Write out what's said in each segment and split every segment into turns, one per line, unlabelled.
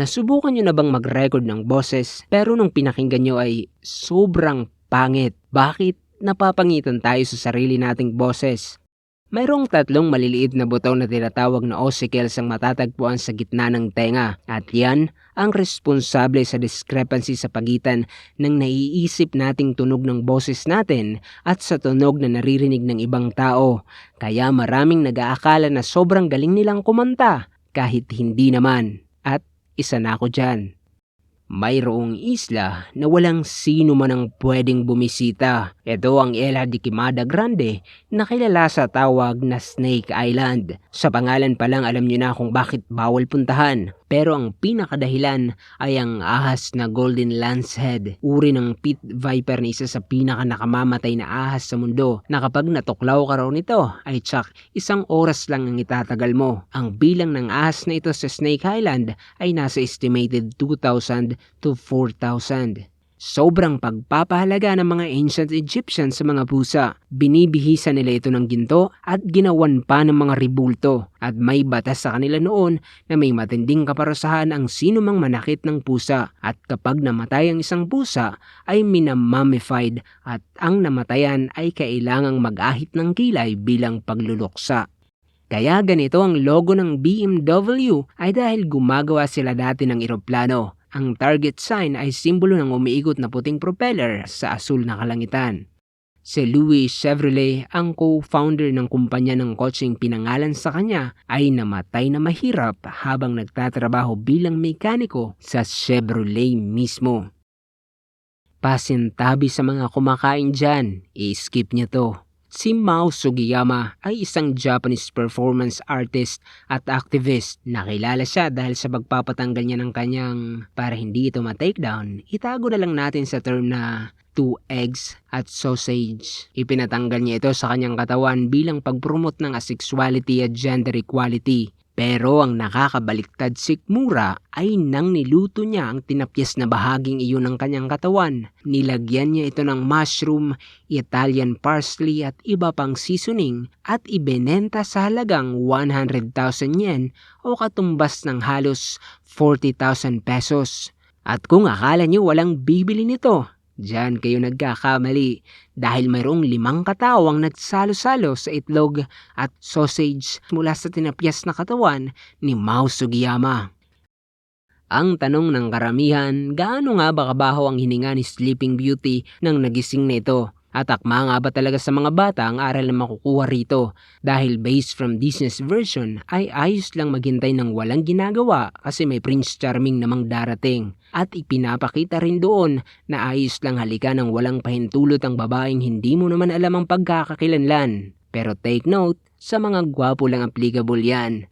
Nasubukan nyo na bang mag-record ng boses pero nung pinakinggan nyo ay sobrang pangit? Bakit napapangitan tayo sa sarili nating boses? Mayroong tatlong maliliit na butaw na tinatawag na ossicles ang matatagpuan sa gitna ng tenga at yan ang responsable sa discrepancy sa pagitan ng naiisip nating tunog ng boses natin at sa tunog na naririnig ng ibang tao. Kaya maraming nag-aakala na sobrang galing nilang kumanta kahit hindi naman. Isa na ako dyan. Mayroong isla na walang sino man ang pwedeng bumisita. Ito ang Isla de Quimada Grande na kilala sa tawag na Snake Island. Sa pangalan pa lang alam nyo na kung bakit bawal puntahan. Pero ang pinakadahilan ay ang ahas na Golden Lancehead, uri ng pit viper na isa sa pinaka nakamamatay na ahas sa mundo na kapag natuklaw ka raw nito ay tsak isang oras lang ang itatagal mo. Ang bilang ng ahas na ito sa Snake Island ay nasa estimated 2,000 to 4,000. Sobrang pagpapahalaga ng mga ancient Egyptians sa mga pusa. Binibihisa nila ito ng ginto at ginawan pa ng mga ribulto. At may batas sa kanila noon na may matinding kaparusahan ang sino mang manakit ng pusa. At kapag namatay ang isang pusa ay minamummified at ang namatayan ay kailangang mag-ahit ng kilay bilang pagluluksa. Kaya ganito ang logo ng BMW ay dahil gumagawa sila dati ng eroplano. Ang target sign ay simbolo ng umiikot na puting propeller sa asul na kalangitan. Si Louis Chevrolet, ang co-founder ng kumpanya ng kotseng pinangalan sa kanya, ay namatay na mahirap habang nagtatrabaho bilang mekaniko sa Chevrolet mismo. Pasintabi sa mga kumakain dyan, i-skip niyo to. Si Mao Sugiyama ay isang Japanese performance artist at activist. Nakilala siya dahil sa pagpapatanggal niya ng kanyang para hindi ito ma-takedown. Itago na lang natin sa term na two eggs at sausage. Ipinatanggal niya ito sa kanyang katawan bilang pagpromote ng asexuality at gender equality. Pero ang nakakabaliktad sikmura ay nang niluto niya ang tinapyas na bahaging iyon ng kanyang katawan. Nilagyan niya ito ng mushroom, Italian parsley at iba pang seasoning at ibinenta sa halagang 100,000 yen o katumbas ng halos 40,000 pesos. At kung akala niyo walang bibili nito, Diyan kayo nagkakamali dahil mayroong limang katao ang nagsalo-salo sa itlog at sausage mula sa tinapyas na katawan ni Mao Sugiyama. Ang tanong ng karamihan, gaano nga ba kabaho ang hininga ni Sleeping Beauty nang nagising na ito? At akma nga ba talaga sa mga bata ang aral na makukuha rito? Dahil based from Disney's version ay ayos lang maghintay ng walang ginagawa kasi may Prince Charming namang darating. At ipinapakita rin doon na ayos lang halika ng walang pahintulot ang babaeng hindi mo naman alam ang pagkakakilanlan. Pero take note, sa mga gwapo lang applicable yan.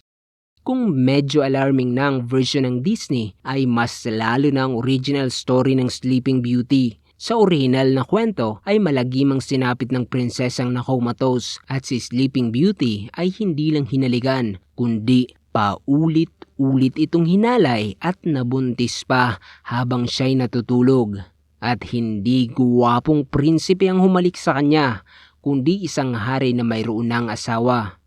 Kung medyo alarming na ang version ng Disney ay mas lalo na ang original story ng Sleeping Beauty. Sa original na kwento ay malagimang sinapit ng prinsesang na comatose at si Sleeping Beauty ay hindi lang hinaligan kundi paulit-ulit itong hinalay at nabuntis pa habang siya'y natutulog. At hindi guwapong prinsipe ang humalik sa kanya kundi isang hari na mayroon ng asawa.